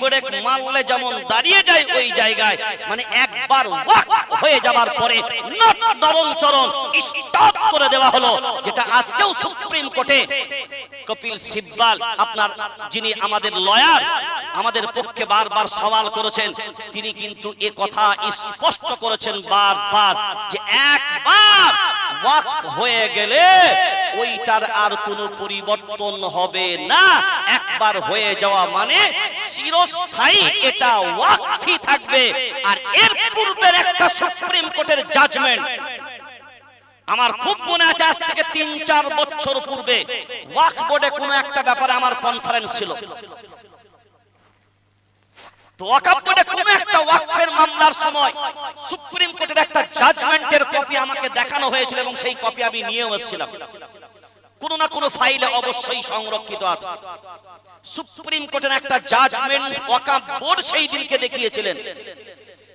Break মারলে যেমন দাঁড়িয়ে যায় ওই জায়গায় মানে একবার হয়ে যাবার পরে নট নরণচরণ স্টপ করে দেওয়া হলো, যেটা আজকেও সুপ্রিম কোর্টে কপিল সিব্বাল আপনার যিনি আমাদের লয়ার আমাদের পক্ষে বারবার সওয়াল করেছেন, তিনি কিন্তু এ কথা স্পষ্ট করেছেন বারবার যে একবার ওয়াক হয়ে গেলে ওইটার আর কোনো পরিবর্তন হবে না। একবার হয়ে যাওয়া মানে চিরস্থায়ী এটা ওয়াকফি থাকবে। আর এর পূর্বের একটা সুপ্রিম কোর্টের জাজমেন্ট। আমার খুব মনে আছে আজ থেকে তিন চার বছর পূর্বে ওয়াক বোর্ডে কোনো একটা ব্যাপারে আমার কনফারেন্স ছিল। তো কোনো একটা মামলার সময় সুপ্রিম কোর্টের কপি আমাকে দেখানো হয়েছিল এবং সেই কপি আমি নিয়েও এসেছিলাম। না ফাইলে অবশ্যই সংরক্ষিত সুপ্রিম কোর্টের সেই দেখিয়েছিলেন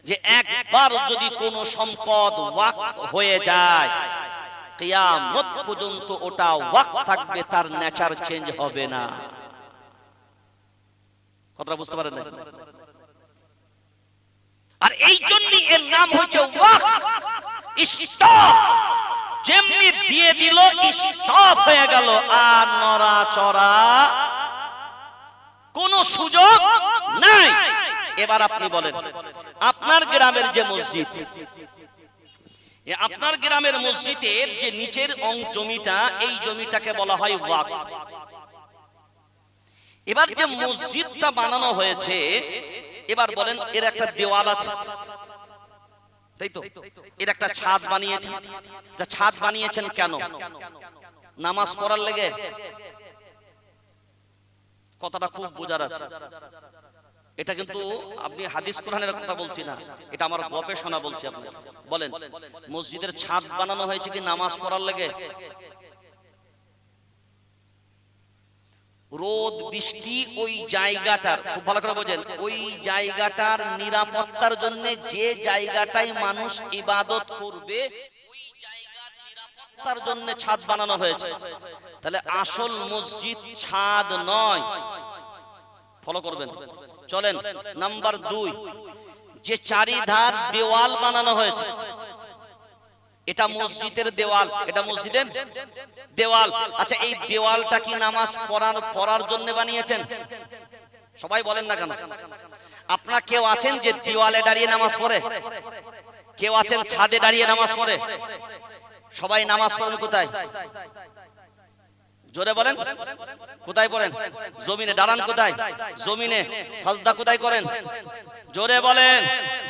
যে একবার যদি কোনো সম্পদ ওয়াক হয়ে যায় পর্যন্ত ওটা ওয়াক থাকবে, তার নেচার চেঞ্জ হবে না। কথাটা বুঝতে পারেন না আর এই জন্যই এর নাম হচ্ছে ওয়াক যেমনি দিয়ে দিল, স্টপ হয়ে গেল। আর নড়াচড়া কোন সুযোগ নাই। এবার আপনি বলেন, আপনার গ্রামের যে মসজিদ আপনার গ্রামের মসজিদের যে নিচের অং জমিটা, এই জমিটাকে বলা হয় ওয়াক এবার যে মসজিদটা বানানো হয়েছে এবার বলেন, এর একটা দেওয়াল আছে। তাই তো? এর একটা ছাদ বানিয়েছেন। যা ছাদ বানিয়েছেন কেন? নামাজ পড়ার লেগে? কথাটা খুব বোঝার আছে। এটা কিন্তু আপনি হাদিস কোরআনের কথা বলছি না। এটা আমার গবেষণা বলছি আপনাকে। বলেন, মসজিদের ছাদ বানানো হয়েছে কি নামাজ পড়ার লেগে? রোদ, বৃষ্টি ওই জায়গাটার, খুব ভালো করে বোঝেন, ওই জায়গাটার নিরাপত্তার জন্য যে জায়গাটায় মানুষ ইবাদত করবে, ওই জায়গার নিরাপত্তার জন্য ছাদ বানানো হয়েছে। তাহলে আসল মসজিদ ছাদ নয়। ফলো করবেন। চলেন, নাম্বার দুই। যে চারিধার দেওয়াল বানানো হয়েছে এটা মসজিদের দেওয়াল। এটা মসজিদের দেওয়াল। আচ্ছা এই দেওয়ালটা কি নামাজ পড়ার পড়ার জন্য বানিয়েছেন? সবাই বলেন না কেন? আপনারা কেউ আছেন যে দেওয়ালে দাঁড়িয়ে নামাজ পড়ে? কেউ আছেন ছাদে দাঁড়িয়ে নামাজ পড়ে? সবাই নামাজ পড়েন কোথায়? জোরে বলেন। কোথায় পড়েন? জমিনে। দাঁড়ান কোথায়? জমিনে। সাজদা কোথায় করেন? জোরে বলেন।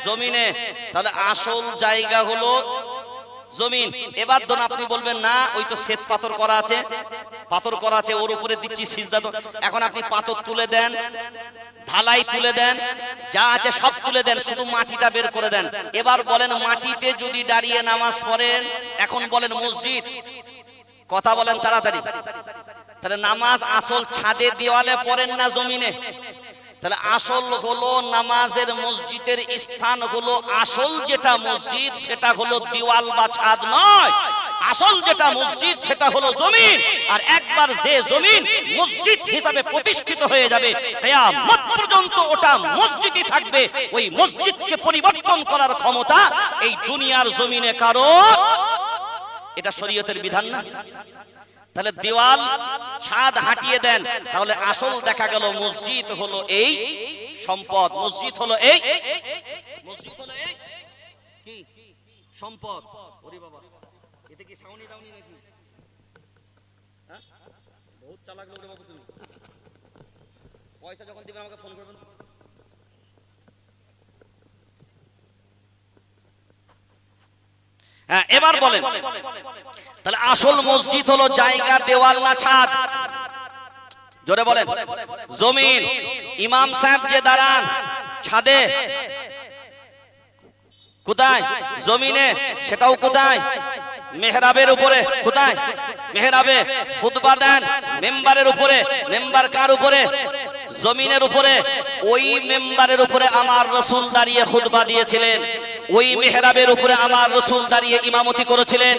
জমিনে। তাহলে আসল জায়গা হলো জমিন। এবার ধরুন আপনি বলবেন, না, ওই তো শ্বেত পাথর করা আছে। পাথর করা আছে, ওর উপরে দিচ্ছি সিজদা এখন আপনি পাথর তুলে দেন, ঢালাই তুলে দেন, যা আছে সব তুলে দেন, শুধু মাটিটা বের করে দেন। এবার বলেন, মাটিতে যদি দাঁড়িয়ে নামাজ পড়েন, এখন বলেন মসজিদ। কথা বলেন তাড়াতাড়ি। তাহলে নামাজ আসল ছাদে দেওয়ালে পড়েন না জমিনে? তাহলে আসল হলো নামাজের মসজিদের স্থান হলো আসল যেটা মসজিদ, সেটা হলো দেওয়াল বা ছাদ নয়। আসল যেটা মসজিদ, সেটা হলো জমিন। আর একবার যে জমিন মসজিদ হিসাবে প্রতিষ্ঠিত হয়ে যাবে, কিয়ামত পর্যন্ত ওটা মসজিদই থাকবে। ওই মসজিদকে পরিবর্তন করার ক্ষমতা এই দুনিয়ার জমিনে কারও এটা শরীয়তের বিধান না? তাহলে দেওয়াল ছাদ হাঁটিয়ে দেন, তাহলে আসল দেখা গেল মসজিদ হলো এই সম্পদ। মসজিদ হলো এই মসজিদ হলো এই কি? সম্পদ। ওরে বাবা, এতে কি সাউনি দাউনি নাকি? হ্যাঁ? বহুত চালাক লোক রে বাবু তুমি। পয়সা যখন দিবেন আমাকে ফোন করবেন হ্যাঁ এবার বলেন। তাহলে আসল মসজিদ হলো জায়গা দেওয়াল না ছাদ? জোরে বলেন। জমিন ইমাম সাহেব যে দাঁড়ান ছাদে কোথায়? জমিনে সেটাও কোথায়? মেহরাবের উপরে কোথায়? মেহরাবে খুতবা দেন মেম্বারের উপরে মেম্বার কার উপরে? জমিনের উপরে। ওই মেম্বারের উপরে আমার রসুল দাঁড়িয়ে খুতবা দিয়েছিলেন। ওই মেহরাবের উপরে আমার রসুল দাঁড়িয়ে ইমামতি করেছিলেন।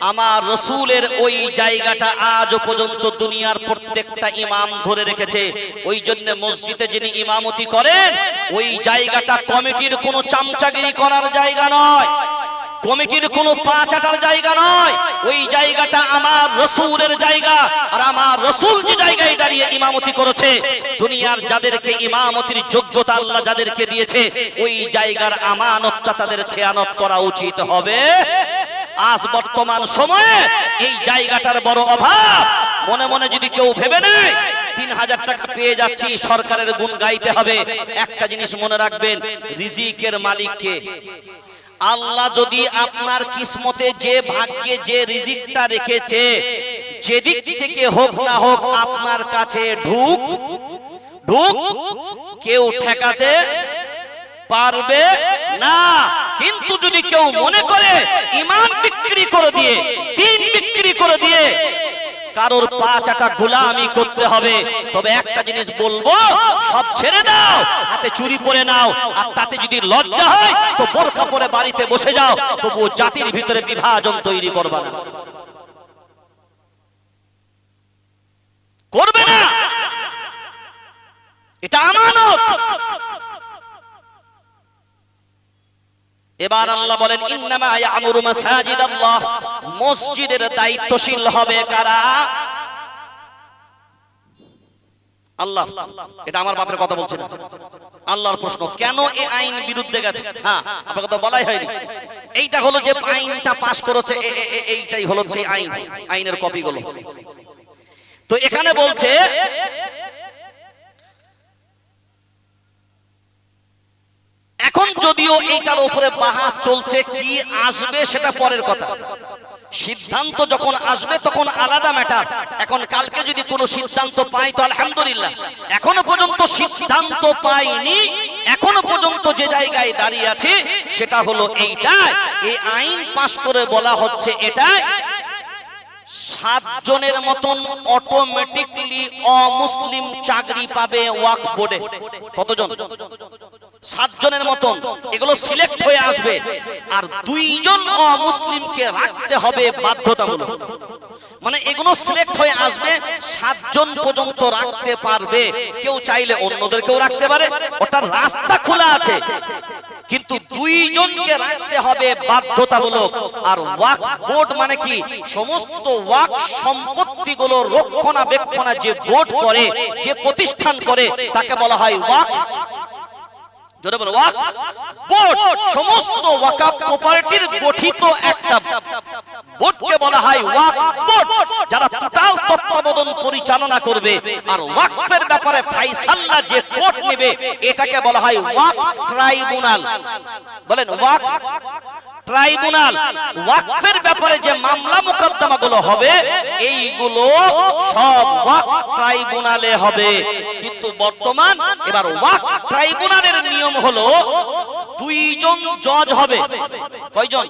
আমার রসুলের ওই জায়গাটা আজও পর্যন্ত দুনিয়ার প্রত্যেকটা ইমাম ধরে রেখেছে। ওই জন্য মসজিদে যিনি ইমামতি করেন, ওই জায়গাটা কমিটির কোনো চামচাগিরি করার জায়গা নয়। কমিটির কোনো পা চাটার জায়গা নয়। ওই জায়গাটা আমার রসুলের জায়গা, আর আমার রসুল যে জায়গায় দাঁড়িয়ে ইমামতি করেছে। দুনিয়ার যাদেরকে ইমামতির যোগ্যতা আল্লাহ যাদেরকে দিয়েছে, ওই জায়গার আমানতটা তাদের খেয়ানত করা উচিত হবে। আজ বর্তমান সময়ে এই জায়গাটার বড় অভাব। মনে মনে যদি কেউ ভেবে নেয়, তিন হাজার টাকা পেয়ে যাচ্ছি, সরকারের গুণ গাইতে হবে। একটা জিনিস মনে রাখবেন, রিজিকের মালিককে আল্লাহ যদি আপনার কিসমতে যে ভাগ্যে যে রিজিকটা রেখেছে যেদিক থেকে হোক না হোক আপনার কাছে ঢুক ঢুক, কেউ ঠেকাতে পারবে না। কিন্তু যদি কেউ মনে করে ইমান বিক্রি করে দিয়ে তিন বিক্রি করে দিয়ে কারোর পা চাটা গোলামি করতে হবে, তবে একটা জিনিস বলব, সব ছেড়ে দাও, হাতে চুরি পরে নাও, আর তাতে যদি লজ্জা হয়, তো বোরকা পরে বাড়িতে বসে যাও, তবুও জাতির ভিতরে বিভাজন তৈরি করবা না। করবে না। এটা আমানত। এবার আল্লাহ বলেন, ইন্নামা ইয়ামুরু মাসাজিদাল্লাহ। মসজিদের দায়িত্বশীল হবে কারা? আল্লাহ। এটা আমার বাপের কথা বলছে না। আল্লাহর প্রশ্ন, কেন এই আইন বিরুদ্ধে গেছে? হ্যাঁ আপনাকে তো বলাই হয়নি। এইটা হলো যে আইনটা পাস করেছে এইটাই হলো সেই আইন। আইনের কপিগুলো। তো এখানে বলছে, এখন যদিও এইটার উপরে বাহাস চলছে, কি আসবে সেটা পরের কথা। সিদ্ধান্ত যখন আসবে, তখন আলাদা ম্যাটার এখন কালকে যদি কোনো সিদ্ধান্ত পাই, তো আলহামদুলিল্লাহ। এখনও পর্যন্ত সিদ্ধান্ত পাইনি, এখনও পর্যন্ত যে জায়গায় দাঁড়িয়ে আছে, সেটা হলো এইটা এই আইন পাশ করে বলা হচ্ছে এটাই। সাতজনের মতন অটোমেটিকলি অমুসলিম চাকরি পাবে ওয়াক বোর্ডে। কতজন? সাতজনের মতন। এগুলো সিলেক্ট হয়ে আসবে। আর দুইজন অমুসলিমকে রাখতে হবে বাধ্যতামূলক। মানে এগুলো সিলেক্ট হয়ে আসবে, সাতজন পর্যন্ত রাখতে পারবে। কেউ চাইলে অন্যদেরকেও রাখতে পারে। ওটার রাস্তা খোলা আছে। কিন্তু দুইজনকে রাখতে হবে বাধ্যতামূলক। আর ওয়াক বোর্ড মানে কি? সমস্ত ওয়াক সম্পত্তিগুলো রক্ষণাবেক্ষণা যে বোর্ড করে, যে প্রতিষ্ঠান করে, তাকে বলা হয় ওয়াক সমস্ত ওয়াকাফ প্রপার্টির গঠিত যারা টোটাল পরিচালনা করবে। ব্যাপারে ফাইসাল্লা যে কোর্ট নেবে, এটাকে বলা হয় ওয়াক ট্রাইব্যুনাল। বলেন, ওয়াক ট্রাইব্যুনাল ওয়াকফের ব্যাপারে যে মামলা মোকদ্দমাগুলো হবে, এইগুলো সব ওয়াক ট্রাইব্যুনালে হবে। কিন্তু বর্তমান এবার ওয়াক ট্রাইব্যুনালের নিয়ম হলো, দুইজন জজ হবে। কয়জন?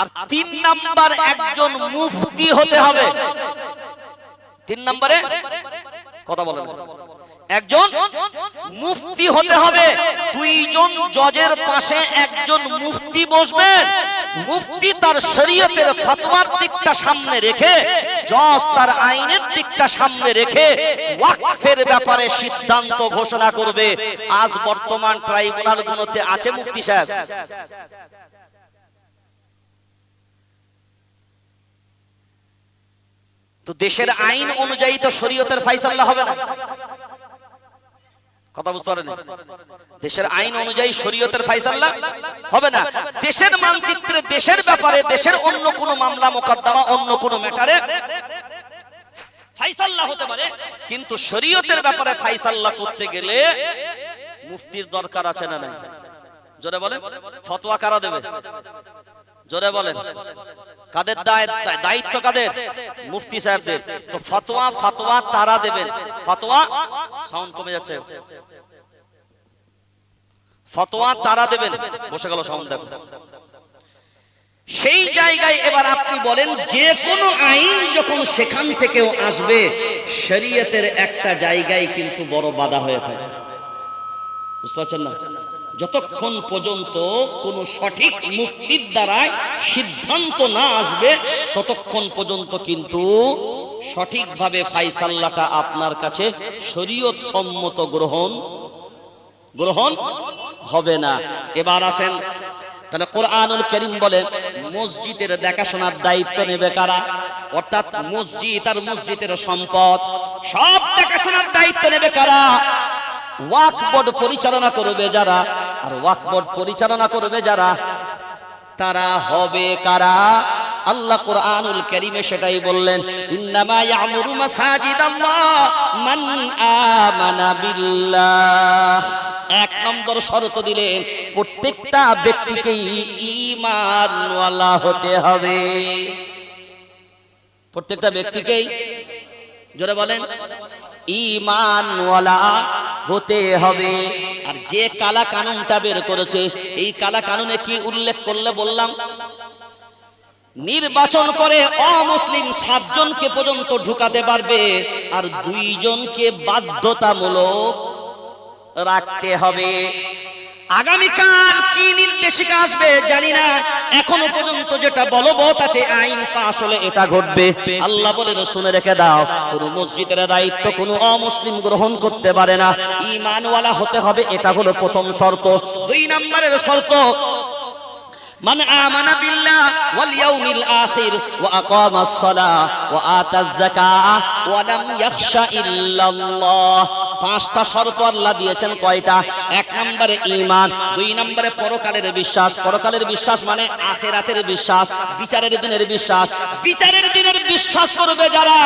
আর তিন নাম্বার একজন মুফতি হতে হবে। তিন নম্বরে? কথা বলেন। একজন মুফতি হতে হবে, দুইজন জজের পাশে একজন মুফতি বসবেন মুফতি তার শরীয়তের ফতোয়ার দিকটা সামনে রেখে, জজ তার আইনের দিকটা সামনে রেখে ওয়াকফের ব্যাপারে সিদ্ধান্ত ঘোষণা করবে। আজ বর্তমান ট্রাইব্যুনাল গুলোতে আছে মুফতি সাহেব? তো দেশের আইন অনুযায়ী তো শরীয়তের ফাইসাল্লা হবে না। কথা বুঝতে পারেন? দেশের আইন অনুযায়ী শরীয়তের ফাইসাল্লা? হবে না। দেশের মানচিত্রে, দেশের ব্যাপারে, দেশের অন্য কোন মামলা মোকদ্দমা, অন্য কোন ম্যাটারে ফাইসাল্লা হতে পারে। কিন্তু শরীয়তের ব্যাপারে ফাইসাল্লা করতে গেলে মুফতির দরকার আছে না নাই? জোরে বলেন। ফতোয়া কারা দেবে? জোরে বলেন। কাদের দায়- দায়িত্ব কাদের? মুফতি সাহেবদের। তো ফতোয়া ফতোয়া তারা দেবেন। ফতোয়া সাউন্ড কমে যাচ্ছে। ফতোয়া তারা দেবেন। বসে গেল সাউন্ড দেখো। সেই জায়গায় এবার আপনি বলেন, যে কোনো আইন যখন সেখান থেকেও আসবে, শরীয়তের একটা জায়গায় কিন্তু বড় বাধা হয়ে থাকে। বুঝতে পারছেন না? যতক্ষণ পর্যন্ত কোন সঠিক মুক্তির দ্বারায় সিদ্ধান্ত না আসবে, ততক্ষণ পর্যন্ত কিন্তু সঠিকভাবে ফাইসাল্লাটা আপনার কাছে শরীয়ত সম্মত গ্রহণ গ্রহণ হবে না। এবার আসেন, তাহলে কোরআনুল করিম বলে, মসজিদের দেখাশোনার দায়িত্ব নেবে কারা? অর্থাৎ মসজিদ আর মসজিদের সম্পদ, সব দেখাশোনার দায়িত্ব নেবে কারা? ওয়াক বোর্ড পরিচালনা করবে যারা, আর ওয়াক বোর্ড পরিচালনা করবে যারা, তারা হবে কারা? আল্লাহ কোরআনুল কারীমে সেটাই বললেন, ইন্নামা ইয়ামুরু মাসাজিদাল্লাহ মান আমানা বিল্লাহ। এক নম্বর শর্ত দিলেন, প্রত্যেকটা ব্যক্তিকেই ঈমানওয়ালা হতে হবে। প্রত্যেকটা ব্যক্তিকেই, জোরে বলেন। ঈমানওয়ালা হতে হবে। আর যে কালা কানুনটা বের করেছে, এই কালা কানুনে কি উল্লেখ করলে বললাম? নির্বাচন করে অমুসলিম সাতজনকে পর্যন্ত ঢুকাতে পারবে, আর দুইজনকে বাধ্যতামূলক রাখতে হবে। আগামীকাল কি নির্দেশিকা আসবে জানি না। এখনও পর্যন্ত যেটা বলবৎ আছে, আইন পাশ হলে এটা ঘটবে। আল্লাহ বলে শুনে রেখে দাও, কোন মসজিদের দায়িত্ব কোন অমুসলিম গ্রহণ করতে পারে না। ইমানওয়ালা হতে হবে, এটা হলো প্রথম শর্ত। দুই নম্বরের শর্ত من آمن بالله واليوم الآخر وأقام الصلاة وآتى الزكاة ولم يخش إلا الله পাঁচটা শর্ত আল্লাহ দিয়েছেন কয়টা এক নম্বরে ঈমান দুই নম্বরে পরকালের বিশ্বাস পরকালের বিশ্বাস মানে আখেরাতের বিশ্বাস বিচারের দিনের বিশ্বাস বিচারের দিনের বিশ্বাস করবে যারা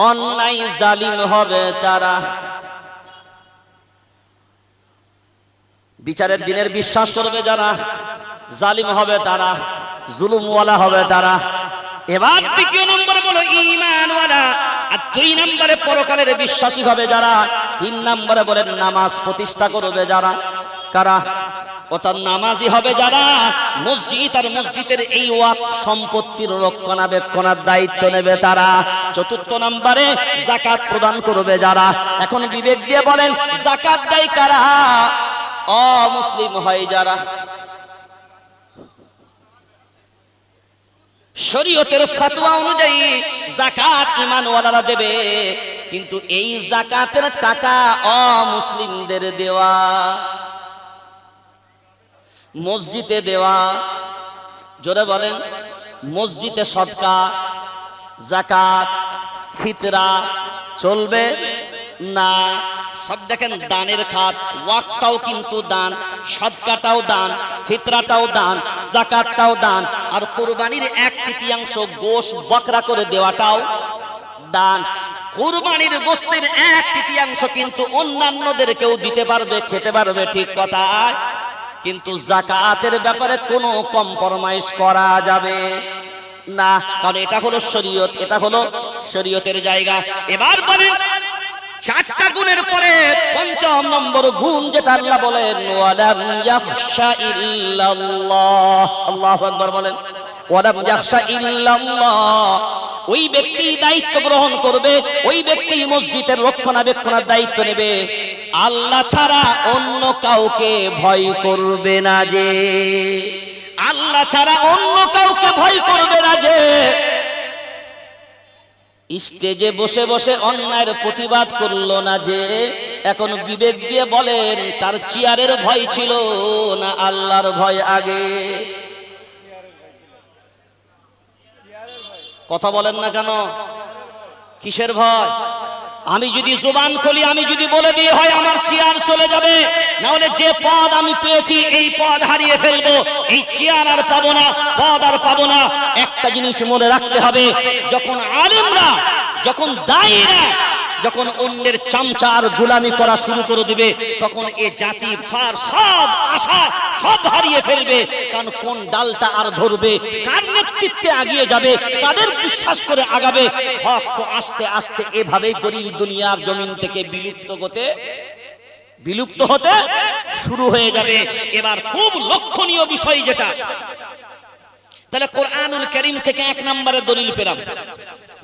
অন্যায় জালিম হবে তারা বিচারের দিনের বিশ্বাস করবে যারা, জালিম হবে তারা, জুলুমওয়ালা হবে তারা। এবার দ্বিতীয় নম্বরে বলো ইমানওয়ালা আর দুই নম্বরে পরকালের বিশ্বাসী হবে যারা, তিন নম্বরে বলেন নামাজ প্রতিষ্ঠা করবে যারা। কারা? অর্থাৎ নামাজি হবে যারা, মসজিদ আর মসজিদের এই ওয়াক সম্পত্তির রক্ষণাবেক্ষণার দায়িত্ব নেবে তারা। চতুর্থ নম্বরে জাকাত প্রদান করবে যারা। এখন বিবেক দিয়ে বলেন, জাকাত দেয় কারা? অমুসলিম হয় যারা। শরীয়তের ফতোয়া অনুযায়ী জাকাত ইমানওয়ালারা দেবে, কিন্তু এই জাকাতের টাকা অমুসলিমদের দেওয়া, মসজিদে দেওয়া, জোরে বলেন, মসজিদে সদকা জাকাত ফিতরা চলবে না। সব দেখেন, দানের খাত ওয়াকটাও কিন্তু দান, সদকাটাও দান, ফিতরাটাও দান জাকাতটাও দান, আর কোরবানির এক তৃতীয়াংশ গোশ বকরা করে দেওয়াটাও দান। কোরবানির গোস্তের এক তৃতীয়াংশ কিন্তু অন্যান্যদেরকেও দিতে পারবে, খেতে পারবে, ঠিক কথা কিন্তু জাকাতের ব্যাপারে কোনো কম্প্রোমাইজ করা যাবে না, কারণ এটা হলো শরীয়ত, এটা হলো শরীয়তের জায়গা। এবার বলেন চারটা গুণের পরে পঞ্চম নম্বর গুণ যেটা আল্লাহ বলেন, ওয়ালাম ইয়াখশা ইল্লাল্লাহ। আল্লাহু আকবার বলেন, ওয়ালাম ইয়াখশা ইল্লাল্লাহ। ওই ব্যক্তি দায়িত্ব গ্রহণ করবে, ওই ব্যক্তি মসজিদের রক্ষণাবেক্ষণের দায়িত্ব নেবে। আল্লাহ ছাড়া অন্য কাউকে ভয় করবে না যে। আল্লাহ ছাড়া অন্য কাউকে ভয় করবে না যে। স্টেজে বসে বসে অন্যায়ের প্রতিবাদ করল না যে, এখন বিবেক দিয়ে বলেন, তার চেয়ারের ভয় ছিল না আল্লাহর ভয় আগে। কথা বলেন না কেন? কিসের ভয়? আমি যদি জুবান খুলি, আমি যদি বলে দিই, হয়, আমার চেয়ার চলে যাবে। না হলে যে পদ আমি পেয়েছি, এই পদ হারিয়ে ফেলব। এই চেয়ার আর পাবো না, পদ আর পাবো না। একটা জিনিস মনে রাখতে হবে, যখন আলিমরা, যখন দায়ীরা যখন অন্যের চামচা আর গুলামি করা শুরু করে দিবে, তখন এ জাতির ফার সব আশা সব হারিয়ে ফেলবে। কারণ কোন ডালটা আর ধরবে, কার নেতৃত্বে আগিয়ে যাবে তাদের বিশ্বাস করে আগাবে, হক তো আস্তে আস্তে এভাবেই করি দুনিয়ার জমিন থেকে বিলুপ্ত হতে বিলুপ্ত হতে শুরু হয়ে যাবে। এবার খুব লক্ষণীয় বিষয় যেটা তাহলে কোরআনুল করিম থেকে এক নম্বরে দলিল পেলাম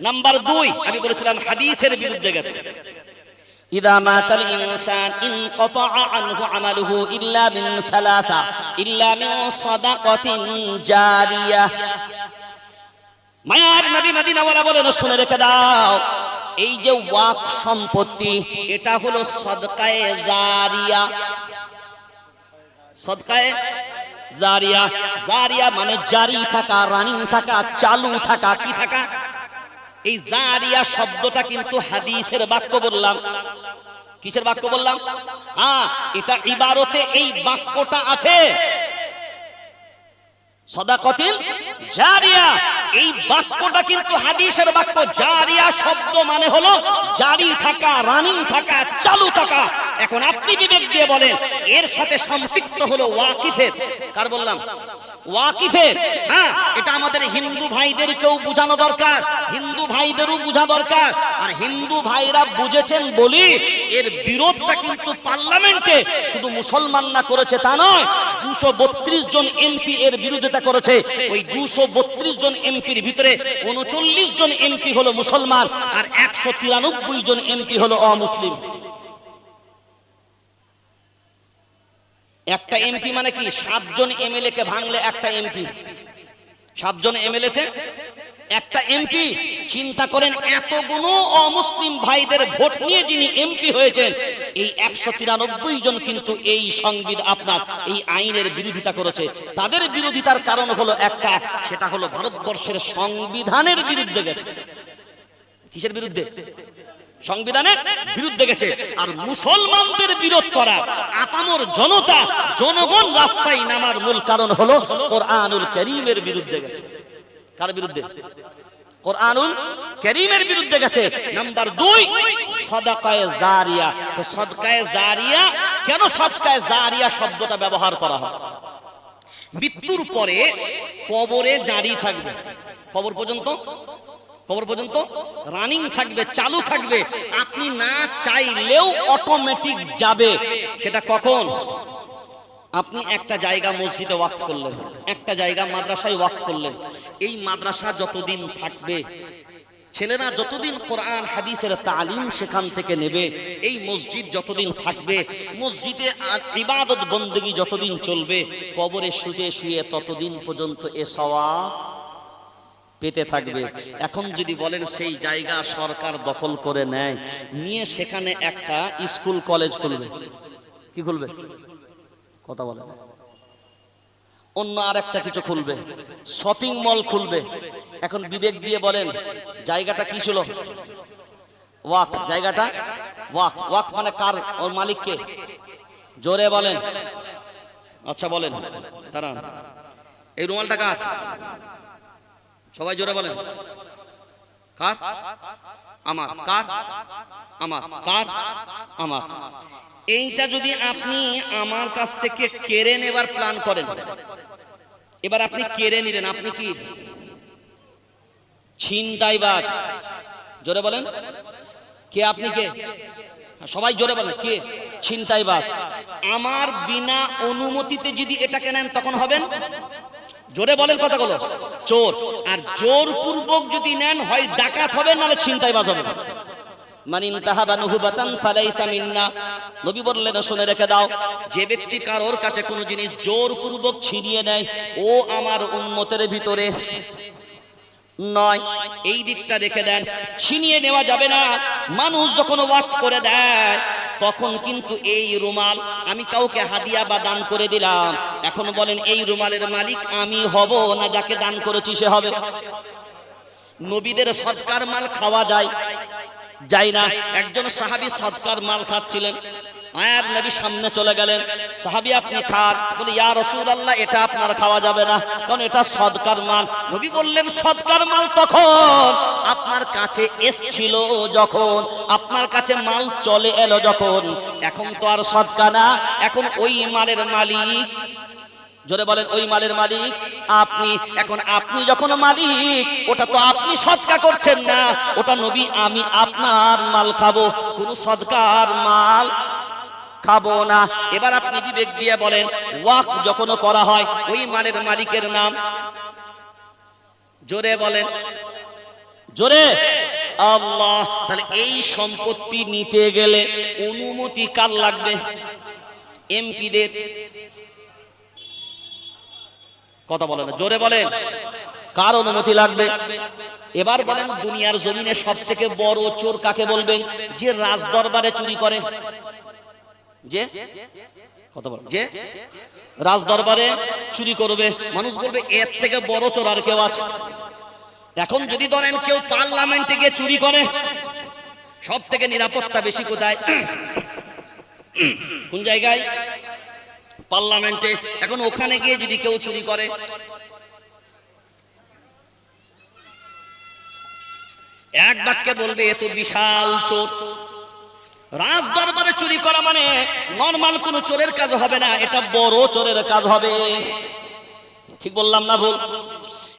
নাম্বার দুই আমি বলেছিলাম হাদিসের বিরুদ্ধে গেছে إذا مات الإنسان انقطع عنه عمله إلا من ثلاثة إلا من صدقة جارية মায়ার নবী মদিনাওয়ালা বলেন শুনে রেখে দাও এই যে ওয়াক সম্পত্তি এটা হলো সদকায়ে জারিয়া সদকায়ে জারিয়া জারিয়া মানে জারি থাকা, রানিং থাকা, চালু থাকা, কি থাকা? এই জারিয়া শব্দটা কিন্তু হাদিসের বাক্য বললাম। কিসের বাক্য বললাম? হ্যাঁ এটা ইবারতে এই বাক্যটা আছে। সদাকতিন জারিয়া, এই বাক্যটা কিন্তু হাদিসের বাক্য। জারিয়া শব্দ মানে হলো জারি থাকা, রানিং থাকা, চালু থাকা। এখন আপনি বিবেক দিয়ে বলেন, এর সাথে সম্পৃক্ত হলো ওয়াকিফের। কার বললাম? ওয়াকিফের। হ্যাঁ এটা আমাদের হিন্দু ভাইদেরকেও বোঝানো দরকার। হিন্দু ভাইদেরও বোঝা দরকার। আর হিন্দু ভাইরা বুঝেছেন বলি, এর বিরোধটা কিন্তু পার্লামেন্টে শুধু মুসলমান না করেছে তা নয়, দুশো বত্রিশ জন এমপি এর বিরোধিতা করেছে। ওই দুশো বত্রিশ জন এমপির ভিতরে উনচল্লিশ জন এমপি হলো মুসলমান আর একশো তিরানব্বই জন এমপি হলো অমুসলিম। একটা এমপি মানে কি? সাতজন এমএলএ কে ভাঙলে একটা এমপি সাতজন এমএলএ তে একটা এমপি চিন্তা করেন এতগুলো অমুসলিম ভাইদের ভোট নিয়ে যিনি এমপি হয়েছেন, এই একশো তিরানব্বই জন কিন্তু এই সংবিধান আপনার, এই আইনের বিরোধিতা করেছে। তাদের বিরোধিতার কারণ হলো একটা, সেটা হলো ভারতবর্ষের সংবিধানের বিরুদ্ধে গেছে। কিসের বিরুদ্ধে? সংবিধানের বিরুদ্ধে গেছে। আর মুসলমানদের বিরোধ করা, আপামর জনতা, জনগণ রাস্তায় নামার মূল কারণ হলো কোরআনুল করিমের বিরুদ্ধে গেছে। কার বিরুদ্ধে? কোরআনুল করিমের বিরুদ্ধে গেছে। নাম্বার দুই, সদাকায়ে জারিয়া। তো সদকায়ে জারিয়া, কেন সদকায়ে জারিয়া শব্দটা ব্যবহার করা হয়? মৃত্যুর পরে কবরে জারি থাকবে। কবর পর্যন্ত? কবর পর্যন্ত? রানিং থাকবে, চালু থাকবে। আপনি না চাইলেও অটোমেটিক যাবে। সেটা কখন? আপনি একটা জায়গা মসজিদে ওয়াক করলেন, একটা জায়গা মাদ্রাসায় ওয়াক করলেন। এই মাদ্রাসা যতদিন থাকবে, ছেলেরা যতদিন কোরআন, হাদিসের তালিম সেখান থেকে নেবে, এই মসজিদ যতদিন থাকবে, মসজিদে ইবাদত বন্দেগী যতদিন চলবে, কবরে শুয়ে শুয়ে ততদিন পর্যন্ত এ সওয়াব পেতে থাকবে। এখন যদি বলেন সেই জায়গা সরকার দখল করে নেয়, নিয়ে সেখানে একটা স্কুল, কলেজ খুলবে। কি খুলবে? কথা বলে অন্য আর একটা কিছু খুলবে। শপিং মল খুলবে। এখন বিবেক দিয়ে বলেন, জায়গাটা কি ছিল? ওয়াক, জায়গাটা? ওয়াক ওয়াক মানে কার? ওর মালিককে? জোরে বলেন। আচ্ছা বলেন। দাঁড়ান। এই রুমালটা কার? সবাই জোরে বলেন। কার? আমার। কার? আমার। কার? আমার। এইটা যদি আপনি আমার কাছ থেকে কেড়ে নেবার প্ল্যান করেন, এবার আপনি কেড়ে নিলেন, আপনি কি? ছিনতাইবাজ জোরে বলেন। কে আপনি কে? সবাই জোরে বলেন, কে? ছিনতাইবাজ আমার বিনা অনুমতিতে যদি এটাকে নেন, তখন হবেন? জোরে বলেন কথাগুলো। চোর। আর জোর পূর্বক যদি নেন, হয় ডাকাত হবে, নাহলে নুহবাতান ফালাইসা মিন্না। শুনে, রেখে দাও। যে ব্যক্তি কারোর কাছে কোনো জিনিস ছিনিয়ে নেয়, ও আমার উম্মতের ভিতরে নয়। এই দিকটা দেন। ছিনিয়ে নেওয়া যাবে না। মানুষ যখন ওয়াক করে দেয়, তখন কিন্তু এই রুমাল, আমি কাউকে হাদিয়া বা দান করে দিলাম। এখন বলেন, এই রুমালের মালিক আমি হব না যাকে দান করেছি সে হবে। নবীদের সৎকার মাল খাওয়া যায় যায় না। একজন সাহাবি সৎকার মাল খাচ্ছিলেন আয়ার নবী সামনে চলে গেলেন। সাহাবি, আপনি খান। বলে, ইয়া রাসূলুল্লাহ, এটা আপনার খাওয়া যাবে না, কারণ এটা সদকার মাল। নবী বললেন সদকার মাল তখন আপনার কাছে এসছিল যখন, আপনার কাছে মাল চলে এলো যখন। এখন তো আর সদকা না, এখন ওই মালের মালিক জোরে বলেন, ওই মালের মালিক, আপনি, এখন আপনি যখন মালিক, ওটা তো আপনি সদকা করছেন না, ওটা নবী, আমি আপনার মাল খাব, কোন সদকার মাল খাব না। এবার আপনি বিবেক দিয়ে বলেন ওয়াক যখন করা হয়, ওই মালের মালিকের নাম জোরে বলেন, জোরে। আল্লাহ, তাহলে এই সম্পত্তি নিতে গেলে অনুমতি কার লাগবে? এমপিদের। কথা বলেন না, জোরে বলেন। কার অনুমতি লাগবে? এবার বলেন দুনিয়ার জমিনে সব থেকে বড় চোর কাকে বলবেন? যে রাজ দরবারে চুরি করে। যে? কথা বলেন যে? রাজ দরবারে চুরি করবে। মানুষ বলবে এর থেকে বড় চোর আর কেউ আছে। এখন যদি ধরেন কেউ পার্লামেন্টে গিয়ে চুরি করে সব থেকে নিরাপত্তা বেশি কোথায়? কোন জায়গায়? পার্লামেন্টে, এখন ওখানে গিয়ে যদি কেউ চুরি করে। এক বাক্যে বলবে, এ তো বিশাল চোর। রাজ দরবারে চুরি করা মানে নর্মাল কোন চোরের কাজ হবে না, এটা বড় চোরের কাজ হবে। ঠিক বললাম না ভুল?